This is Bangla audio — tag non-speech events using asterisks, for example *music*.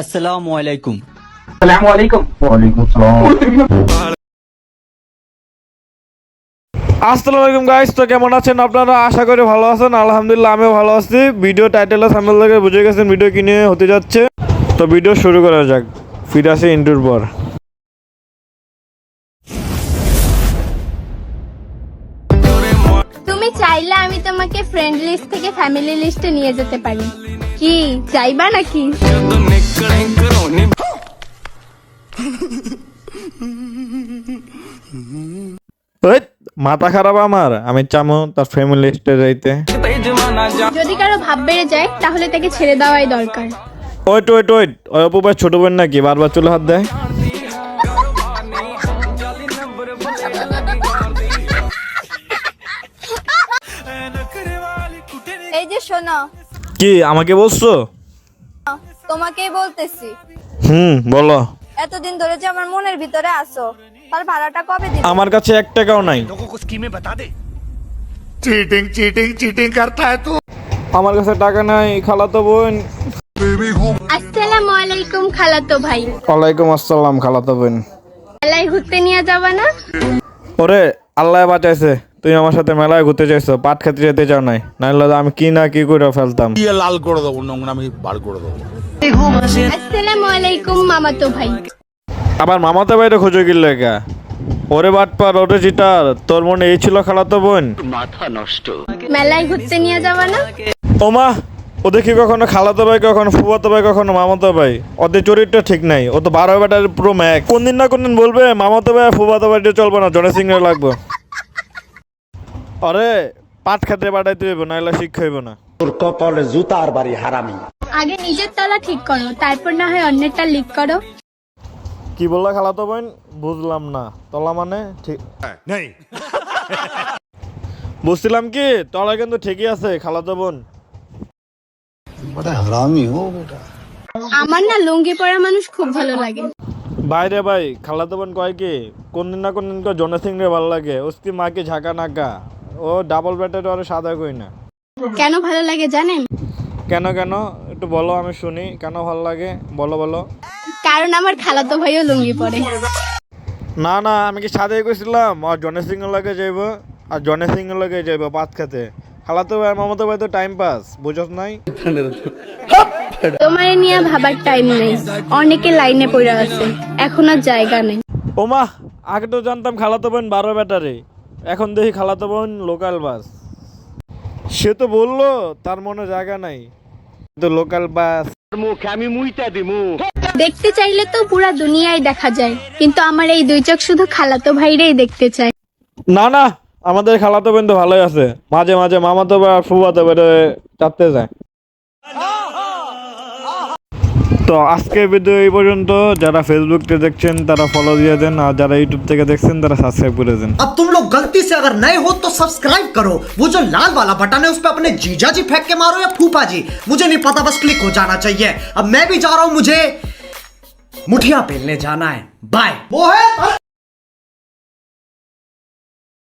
আসসালামু আলাইকুম। আসসালামু আলাইকুম। ওয়ালাইকুম আসসালাম। আসসালামু আলাইকুম গাইস তো কেমন আছেন আপনারা? আশা করি ভালো আছেন। আলহামদুলিল্লাহ আমিও ভালো আছি। ভিডিও টাইটেল সামনে থেকে বুঝে গেছেন ভিডিও কিনে হতে যাচ্ছে। তো ভিডিও শুরু করা যাক। ফিরে আসি ইন্টুর পর। তুমি চাইলে আমি তোমাকে ফ্রেন্ড লিস্ট থেকে ফ্যামিলি লিস্টে নিয়ে যেতে পারি। কি চাইবা নাকি? মাথা খারাপ আমার। আমি চামো তার ফ্যামিলি লিস্টে যাইতে। যদি কারও ভাব বেড়ে যায় তাহলে তাকে ছেড়ে দেওয়াই দরকার। ওয়েট ওয়েট ওয়েট ওই অপু ভাই ছোট বোন নাকি? বারবার চুলে হাত দেয়। *laughs* এই যে শোনো কি আমাকে বলছো? তোমাকেই বলতেছি। হুম বলো। এতদিন ধরে যে আমার মনের ভিতরে আছো তার ভাড়াটা কবে দিবে? আমার কাছে এক টাকাও নাই। চিটিং চিটিং চিটিং করতা হ্যায় তু। আমার কাছে টাকা নাই খালাতো বোন। আসসালামু আলাইকুম খালাতো ভাই। ওয়ালাইকুম আসসালাম খালাতো বোন। মেলায় ঘুরতে নিয়ে যাবা না? ওরে আল্লাহ বাঁচাইছে তুই আমার সাথে মেলায় ঘুরতে চাইছো পাট খেতে যেতে চাও নাই নাহলে আমি কি না কি করে ফেলতাম। লাল করে দেবো নোংরা আমি বার করে দেবো। আসসালামু মামাতো ভাই। ওরে বাটপার ওরে তোর মনে এই ছিল খালাতো বোন? মাথা নষ্ট। মেলায় ঘুরতে নিয়ে যাবা না? ওমা ও দেখি কখনো খালাতো ভাই কখনো ফুয়াতো ভাই কখনো মামাতো ভাই। ওদের চরিত্র ঠিক নাই। ও তো বারো বেটার পুরো ম্যাক। কোন দিন না কোন দিন বলবে মামাতো ভাই ফুয়াতো ভাই চলবো না জনে সিং লাগবো। আরে পাট খেতে পাঠাইতে হইব নাহলে শিক্ষা হইব না। তোর কপালে জুতার বাড়ি হারামি। আগে নিজের তলা ঠিক করো তারপর না হয় অন্যেরটা লিক করো। কি বললা খালাতো বোন? বুঝলাম না। তলা মানে ঠিক বুঝছিলাম কি? তলা কিন্তু ঠিকই আছে খালাতো বোন। আমার না লুঙ্গি পরা মানুষ খুব ভালো লাগে। বাইরে ভাই খালাতো বোন কয় কি কোন দিন না কোন দিন কয় জনে সিং রে ভালো লাগে উসকি মা কি ঝাঁকা নাকা ও ডাবল ব্যাটার আর সাদা কই না। কেন ভালো লাগে জানেন? কেন কেন? একটু বলো আমি শুনি কেন ভালো লাগে? বলো বলো। কারণ আমার খালাতো ভাইও লুঙ্গি পরে। না না আমি কি সাদে কইছিলাম? আর জনে সিং লাগে যাইব আর জনে সিং লাগে যাইব পাত খেতে। খালাতো ভাই মামাতো ভাই তো টাইম পাস বুঝছ নাই? তোমার নিয়ে ভাবার টাইম নেই। অনেকে লাইনে পড়ে আছে এখন আর জায়গা নেই। ওমা আগে তো জানতাম খালাতো বোন বারো ব্যাটারি এখন দেখি খালাতো বোন লোকাল বাস সে তো বলল তার মনে জায়গা নাই। তো লোকাল বাস দেখতে চাইলে তো পুরা দুনিয়ায় দেখা যায় কিন্তু আমার এই দুই চোখ শুধু খালাতো ভাইরেই দেখতে চায়। না না আমাদের খালাতো বোন তো ভালোই আছে মাঝে মাঝে মামাতো ভাই আর ফুফাতো ভাই চাপতে যায় তো আজকে ভিডিও এই পর্যন্ত যারা ফেসবুক থেকে দেখছেন তারা ফলো দিয়ে দেন আর যারা ইউটিউব থেকে দেখছেন তারা সাবস্ক্রাইব করে দেন अब तुम लोग गलती से अगर नए हो तो सब्सक्राइब करो वो जो लाल वाला बटन है उस पर अपने जीजा जी फेंक के मारो या फूफा जी मुझे नहीं पता बस क्लिक हो जाना चाहिए अब मैं भी जा रहा हूं मुझे मुठिया पेलने जाना है बाय वो है